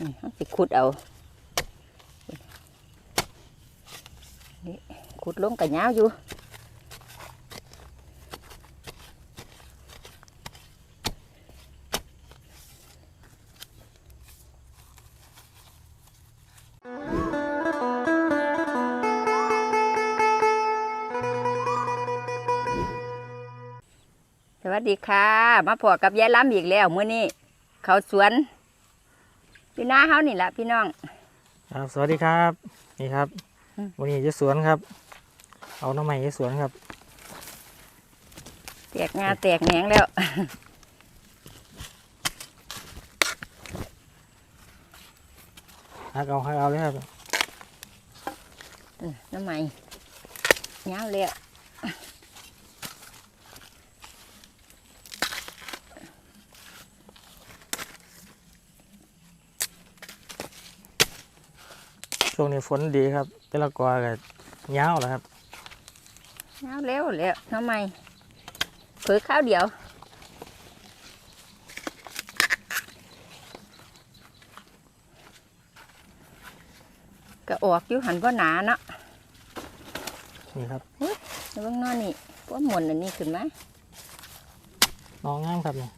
นี่เขาสิขุดเอานี่ขุดลงกับยาวอยู่สวัสดีค่ะ มาพอกับยายล้ำอีกแล้วมื้อนี้เขาสวน อยู่หน้าเฮานี่แหละพี่น้อง ครับสวัสดีครับ นี่ครับอืม วันนี้จะสวนครับ เอาน้ำใหม่จะสวนครับแตกงาแตกแหนงแล้ว หักเอาหักเอาเลยครับเออน้ำใหม่ยาวแล้ว ช่วงนี้ฝนดีครับแต่ละกอก็ยาวแล้วครับยาวแล้วแล้วน้ำใหม่เผือข้าวเดียวก็ออกอยู่หันว่าหนาเนาะนี่ครับแล้วเบางนอนนี่พวกหมุนอันนี้ขึ้นมาน้องงามครับนี่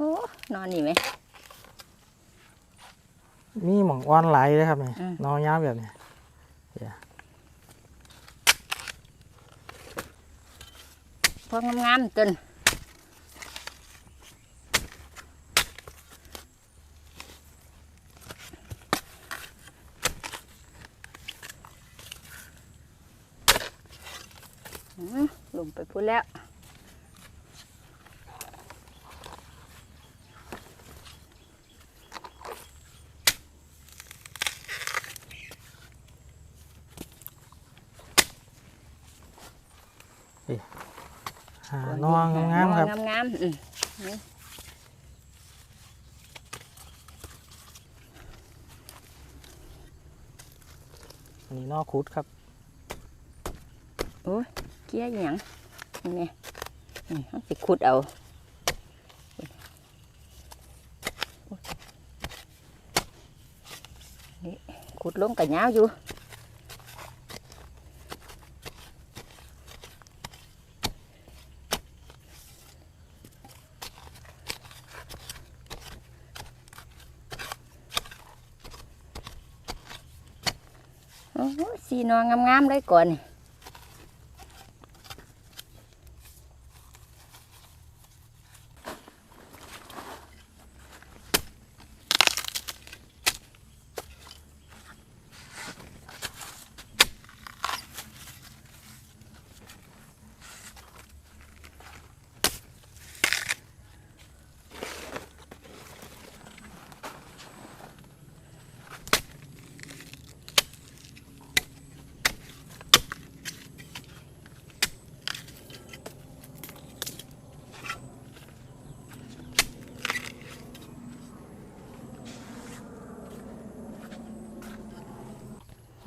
โอ้ นอนนี่ไหม มีหม่องอ่อนไหลายเลยครับนี่อืมน้องยาวแบบนี้พวกงามๆจนอืมลงไปพูดแล้ว หาน้องงามๆครับ งามงามๆอืมอันนี้นอกคุดครับ โอ้ยเกี้ยอหย่างนี่ไงนี่เขาสิขุดเอานี่ขุดลงกับยาวอยู่ โอ้โหสี นองงามๆเลยก่อนนี่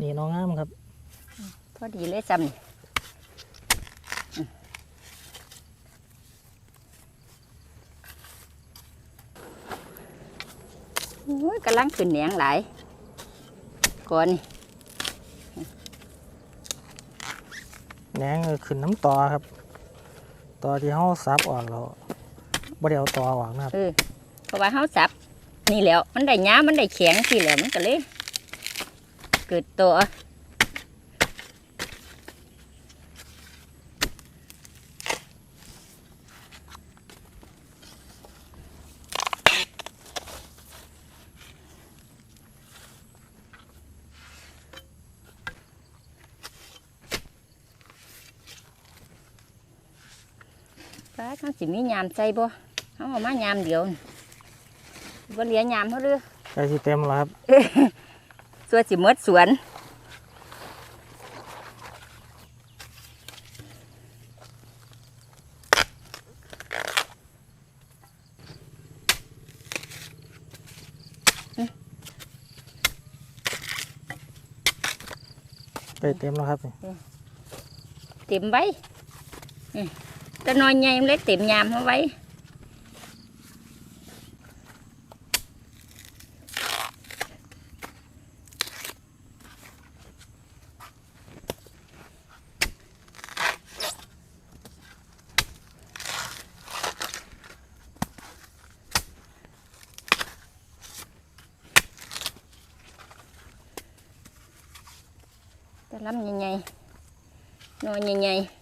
นี่น้องงามครับ พอดีเลยจำนี่อืมโอ้ยกำลังขึ้นแหนงหลายก่อนนี่แหนงก็ขึ้นน้ำตอครับตอที่เฮาซับออกแล้วบ่ได้เอาตอออกนะครับเออเพราะว่าเขาสับนี่แหล้วมันได้หย้ามันได้แข็งสิแหล้วมันก็เลย เกิดตัวป้าเขาสิมียามใส่บ่เขาเอ ส่วนสิเมดสวนไปเต็มแล้วครับเต็มไว้ตัวน้อยใหญ่เล็กเต็มยามเขาไว้ แต่ลำใหญ่ๆนอนใหญ่ๆ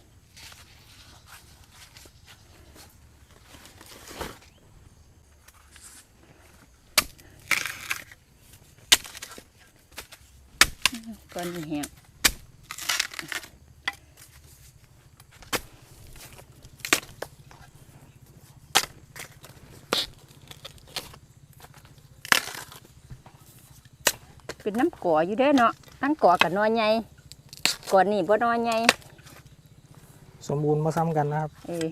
ก้อนแห้งเป็นน้ำก่ออยู่เด้อเนาะทั้งก่อกับนอนใหญ่ ก่อนนี่บ่นอนใหญ่สมบูรณ์มาซ้ำกันนะครับเออ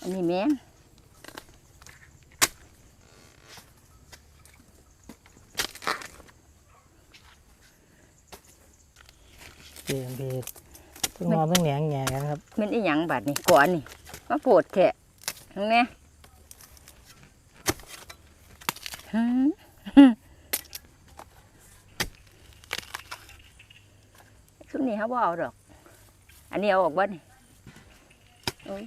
อันนี้แม่งเปลี่ยนเพจต้องนอนต้องแหนงแหงกันครับมันอีหยังบาดนี่ก่อนนี่มาโปวดแทะ ทั้งแน่หืมชุดนี้เขาบเอาดอกอันนี้เอาออกบ้านี่โอ้ย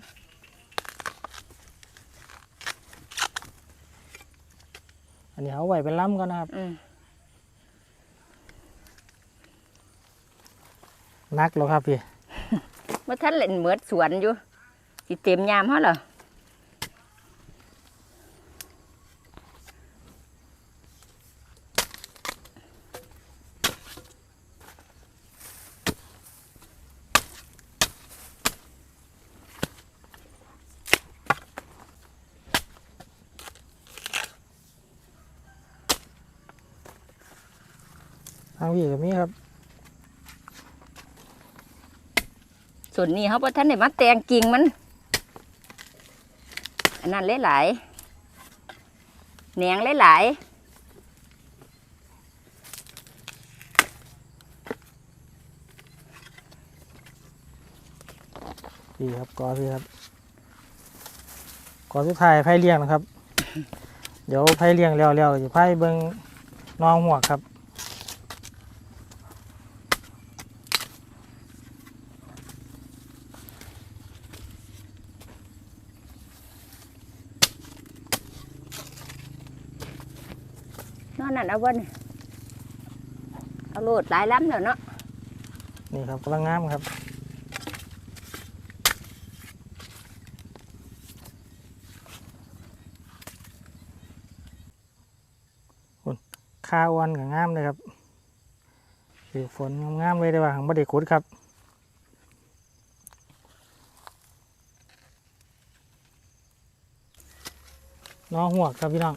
อันนี้เอาไว้เป็นล้ำก่อนนะครับอืมนักแล้วครับพี่เมื่อท่านเล่นเหมือดสวนอยู่สิเต็มยามเขาเหรอางพี่กับมีครับ ส่วนนี้เขาพอท่านได้มาแต่งกิ่งมัน อันนั้นหลายๆแหนงหลายพี่ครับกอพี่ครับกอสุดท้ายไผ่เลี้ยงนะครับ เดี๋ยวไผ่เลี้ยงแล้วแล้วจะไผ่เบิ้งน้องหัวกครับ ๆนอนนั่นเอาวันเอาโลดหลายล้ำเดี๋ยวเนาะนี่ครับกำลังงามครับคุณข้าววันกับงามเลยครับถือฝนงามๆเลยได้ว่าของบไดีขุดครับน้องหัวกครับพี่น้อง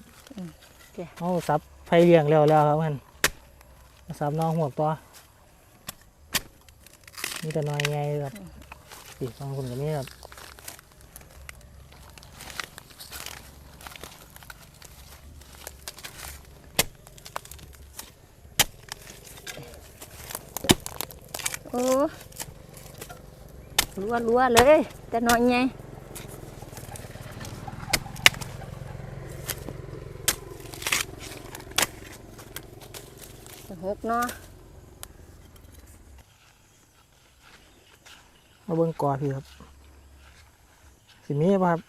เอาซับ ไฟเลี้ยงแล้วแล้วครับมันซับน้องหัวตัวนี่แต่น้อยไงครับปีกบางคนกับนี้ครับโอ้รัวรัวเลย แต่น้อนไง เนาะมาเบิ่งกอพี่ครับ สิมีป่ะครับ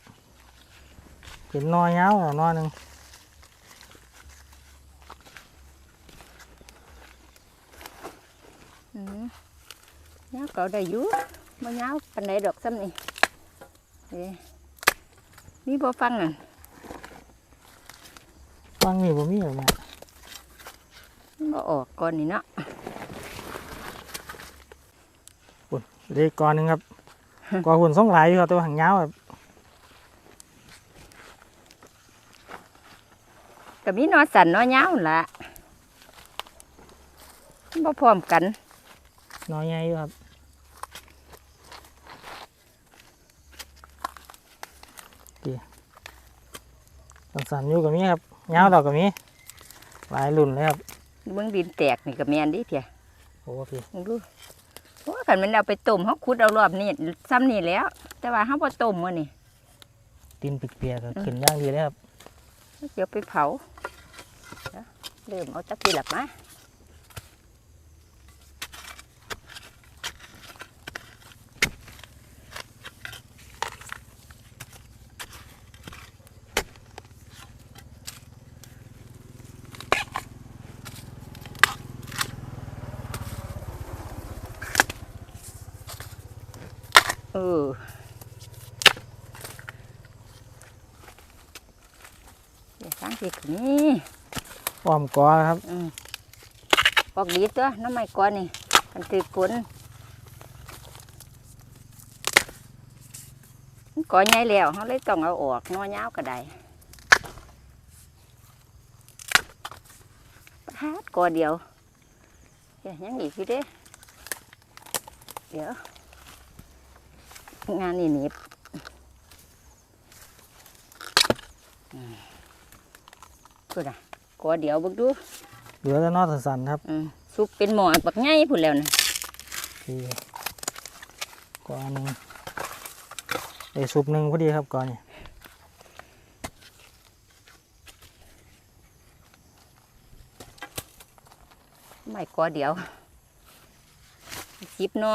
เห็นนอยยาวหรอนอหนึ่งอืมเนี้ยก็ได้อยู่บ่ยาวปานใดดอกซ้ำนี่เอ้มีบ่ฟังนั่นฟังนี่บ่มีหรอกเนี่ย มันบ่ออกก่อนนี่เนาะเด็กกอหนึ่งครับกอหุ่นส่งหลายอยู่ครับตัวหางยาวครับก็มีหนอสันหนอยาวนั่นล่ะมันบ่พร้อมกันนอยใหญ่อยู่ครับดีสันๆอยู่กับมีครับยาวดอกกับมีหลายรุ่นเลยครับ เบิ่งดินแตกนี่ก็แม่นดิเถี่ยโอ้พี่มึงดูโอ้คันมันเอาไปต้มเฮาขุดเอารอบนี้ซ้ำนี่แหล้ว แต่ว่าเฮาบ่ต้มมื้อนี่ดินเปียกๆก็ขึ้นย่างดีเลยครับเดี๋ยวไปเผาเดี๋ยวเริ่มเอาจักทีหลับมา ออเดี๋ยวสังเกตนี่อ้อมกอครับอืมปอกดีตัวน้ำไม้ก้อนนี่มันตือกลนมันก่อใหญ่แล้วเขาเลยต้องเอาออกน้อยาวก็ได้พาดก่อเดียวเดี๋ยวยังอีกอยู่เด้เดี๋ยว งานนี่หนีบอืมพูดอะก่อเดียวเบึกดูเหลือแต่นอสันๆครับอืมซุปเป็นหมอบักไงพูดแล้วนะพี่กอหนึ่งไอ้ซุปหนึ่งพอดีครับกอนี่ไม่ก่อเดียวสิบหนอ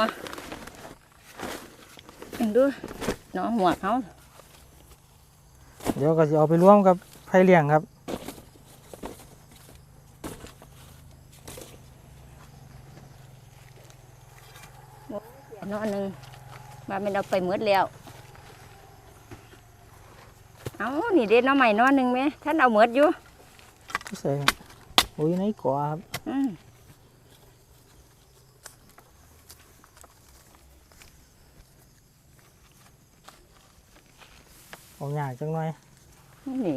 อันดูหนอหัวเขาเดี๋ยวก็จะเอาไปร่วมกับไผ่เลี้ยงครับหนอหนึ่งมาเป็นเอาไปหมดแล้ว เอานี่เด็ดหน้อใหม่นอหนึ่งไหมท่านเอาหมดอยู่ใส่โอ้ยในกอครับ อืม เอาหยาจังหน่อยนี่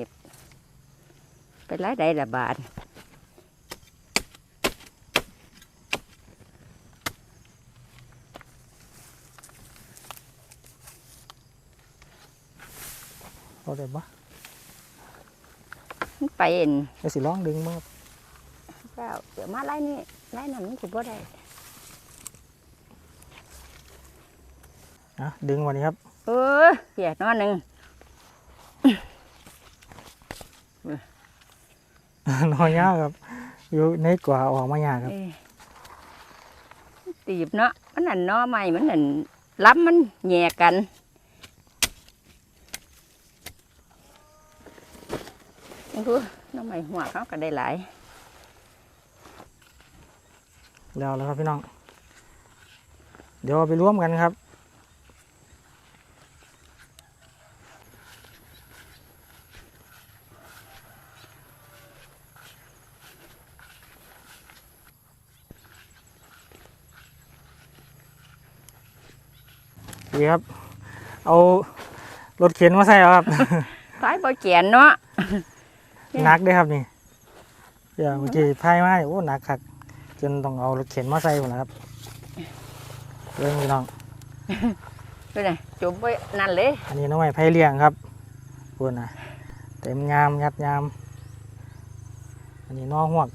ไปไล่ได้ละบาทเอาได้ปะมันไปเอ็นเดี๋ยวสิลองดึงมั้งเจ้าเดี๋ยวมาไล่นี่ไล่นั่นมันคือบ่ได้นะดึงวันนี้ครับ เออเหี้ยนอหนึ่ง นอนยากครับ อยู่ในกว่าออกมาหยากครับเอ้ยตีบเนาะมันนั่นหนอใหม่มันนั่นล้ำมันแย่กันนี่คือหน้อใหม่หัวเขาก็ได้หลายแล้วแล้วครับพี่น้อง เดี๋ยวเอาไปร่วมกันครับ ดีครับ เอารถเข็นมาใส่แล้วครับพายบ่แกนเนาะเนี่ยหนักเด้วยครับนี่เดี๋ยวเมื่อกี้พายมาเนี่ยโอ้หนักคักจนต้องเอารถเข็นมาใส่หมดแล้วครับเรื่องพี่น้องไปไหนจุ่มไปนั่นเลย อันนี้น้องใหม่ไผ่เลี้ยงครับพูดนะเต็มยามยัดยาม อันนี้น้องหวก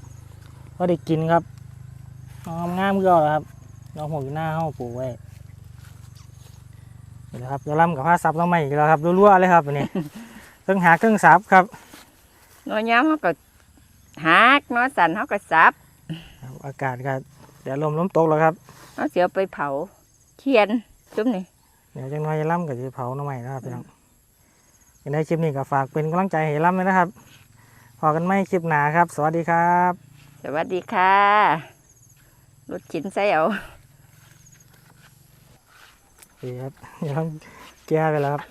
ก็ได้กินครับน้องงามเกลือแล้วครับน้องหวกอยู่หน้าห้องปลูกไว้ นี่แหละครับเดี๋ยวล่ำกับผ้าซับน้องใหม่อีกแล้วครับรัวๆเลยครับอันนี้ เครื่องหาเครื่องซับครับนอย้ำเขาก็หักนอสันเขาก็สับครับอากาศก็เดี๋ยวลมล้มตกแล้วครับเขาเสียไปเผาเทียนจุ่มนี่เดี๋ยวจังน้อยจะล่ำกับจะเผาหน้องใหม่นะครับพี่น้องยังได้คลิปนี้ก็ฝากเป็นกำลังใจให้ล่ำเลยนะครับพอกันไม่คลิปหนาครับ สวัสดีครับ สวัสดีค่ะรถขินใส่เอา ดีครับอย่าต้องแก้ไปแล้วครับ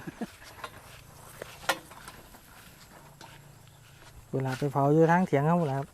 เวลาไปเผาอยู่ทางเถียงเขาหมดแล้วครับ